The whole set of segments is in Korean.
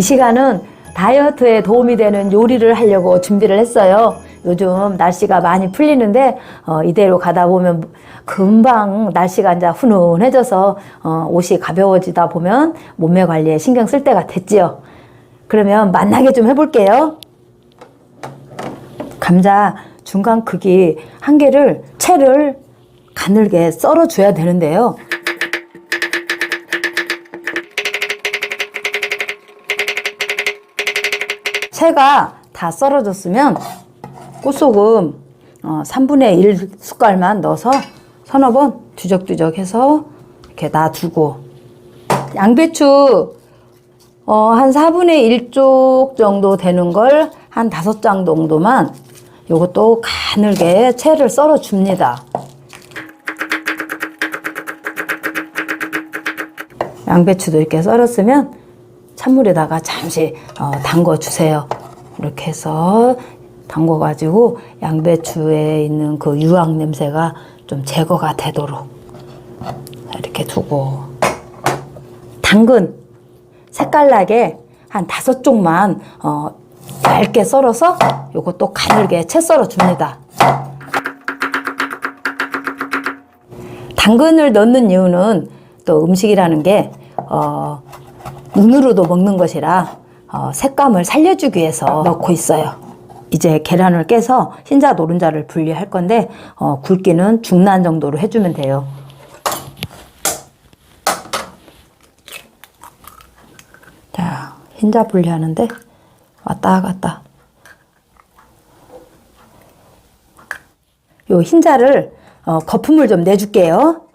이 시간은 다이어트에 도움이 되는 요리를 하려고 준비를 했어요. 요즘 날씨가 많이 풀리는데 어, 이대로 가다 보면 금방 날씨가 이제 훈훈해져서 어, 옷이 가벼워지다 보면 몸매 관리에 신경 쓸 때가 됐지요. 그러면 만나게 좀 해볼게요. 감자 중간 크기 한 개를 채를 가늘게 썰어 줘야 되는데요. 채가 다 썰어졌으면 꽃소금 어, 3분의 1 숟갈만 넣어서 서너 번 뒤적뒤적 해서 이렇게 놔두고 양배추 어, 한 4분의 1쪽 정도 되는 걸 한 다섯 장 정도만 요것도 가늘게 채를 썰어 줍니다. 양배추도 이렇게 썰었으면 찬물에다가 잠시 어, 담궈 주세요. 이렇게 해서 담궈 가지고 양배추에 있는 그 유황 냄새가 좀 제거가 되도록 이렇게 두고 당근 색깔나게 한 다섯 쪽만 어, 얇게 썰어서 요것도 가늘게 채 썰어 줍니다. 당근을 넣는 이유는 또 음식이라는 게 어, 눈으로도 먹는 것이라 어, 색감을 살려주기 위해서 넣고 있어요. 이제 계란을 깨서 흰자 노른자를 분리할 건데 어, 굵기는 중간 정도로 해주면 돼요. 자, 흰자 분리하는데 왔다 갔다. 요 흰자를 어, 거품을 좀 내줄게요.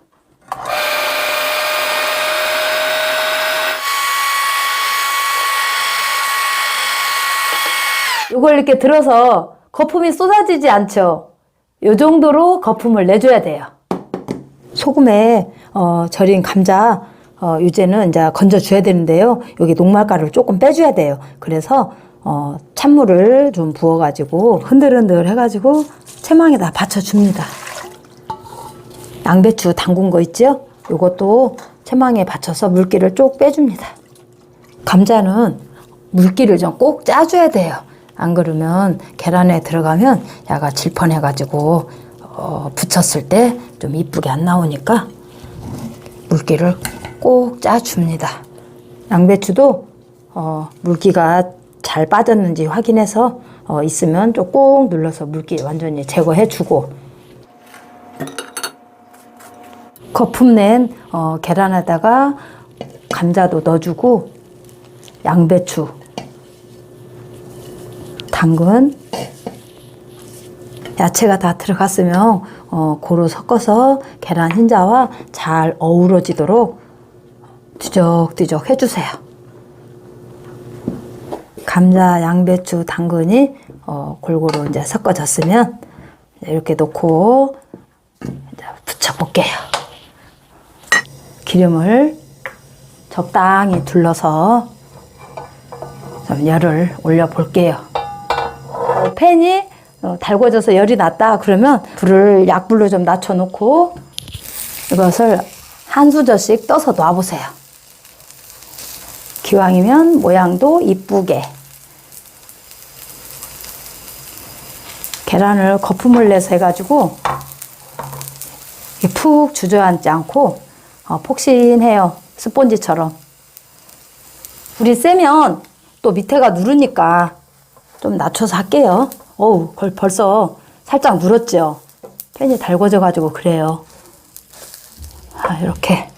요걸 이렇게 들어서 거품이 쏟아지지 않죠. 요 정도로 거품을 내줘야 돼요. 소금에 어, 절인 감자 어, 유제는 이제 건져줘야 되는데요. 여기 녹말가루를 조금 빼줘야 돼요. 그래서 어, 찬물을 좀 부어가지고 흔들흔들 해가지고 채망에다 받쳐줍니다. 양배추 담근 거 있죠? 요것도 채망에 받쳐서 물기를 쭉 빼줍니다. 감자는 물기를 좀 꼭 짜줘야 돼요. 안 그러면 계란에 들어가면 야가 질펀해가지고 어, 붙였을 때 좀 이쁘게 안 나오니까 물기를 꼭 짜줍니다. 양배추도 어, 물기가 잘 빠졌는지 확인해서 어, 있으면 좀 꼭 눌러서 물기 완전히 제거해주고 거품 낸 어, 계란에다가 감자도 넣어주고 양배추, 당근, 야채가 다 들어갔으면 어, 고루 섞어서 계란 흰자와 잘 어우러지도록 뒤적뒤적 해주세요. 감자, 양배추, 당근이 어, 골고루 이제 섞어졌으면 이렇게 놓고 부쳐볼게요. 기름을 적당히 둘러서 좀 열을 올려 볼게요. 팬이 어, 달궈져서 열이 났다 그러면 불을 약불로 좀 낮춰놓고 이것을 한 수저씩 떠서 놔보세요. 기왕이면 모양도 이쁘게 계란을 거품을 내서 해가지고 푹 주저앉지 않고 어, 폭신해요. 스폰지처럼. 불이 세면 또 밑에가 누르니까 좀 낮춰서 할게요. 어우, 걸 벌써 살짝 눌었죠? 팬이 달궈져가지고 그래요. 아, 이렇게.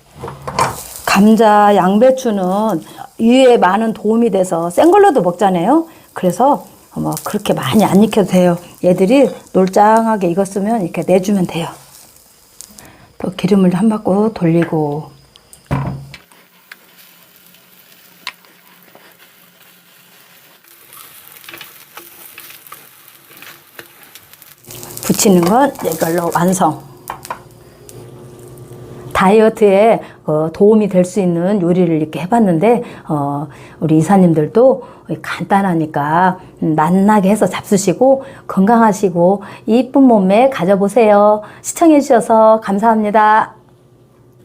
감자, 양배추는 위에 많은 도움이 돼서 생 걸로도 먹잖아요. 그래서 뭐 그렇게 많이 안 익혀도 돼요. 얘들이 놀짱하게 익었으면 이렇게 내주면 돼요. 또 기름을 한 바퀴 돌리고 붙이는 건 이걸로 완성. 다이어트에 어, 도움이 될 수 있는 요리를 이렇게 해봤는데 어, 우리 이사님들도 간단하니까 음, 맛나게 해서 잡수시고 건강하시고 이쁜 몸매 가져보세요. 시청해 주셔서 감사합니다.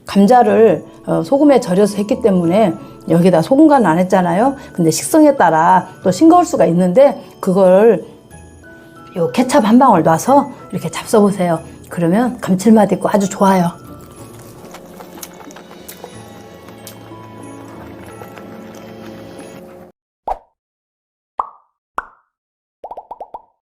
감자를 어, 소금에 절여서 했기 때문에 여기다 소금 간을 안 했잖아요. 근데 식성에 따라 또 싱거울 수가 있는데 그걸 요 케찹 한 방울 놔서 이렇게 잡숴보세요. 그러면 감칠맛 있고 아주 좋아요.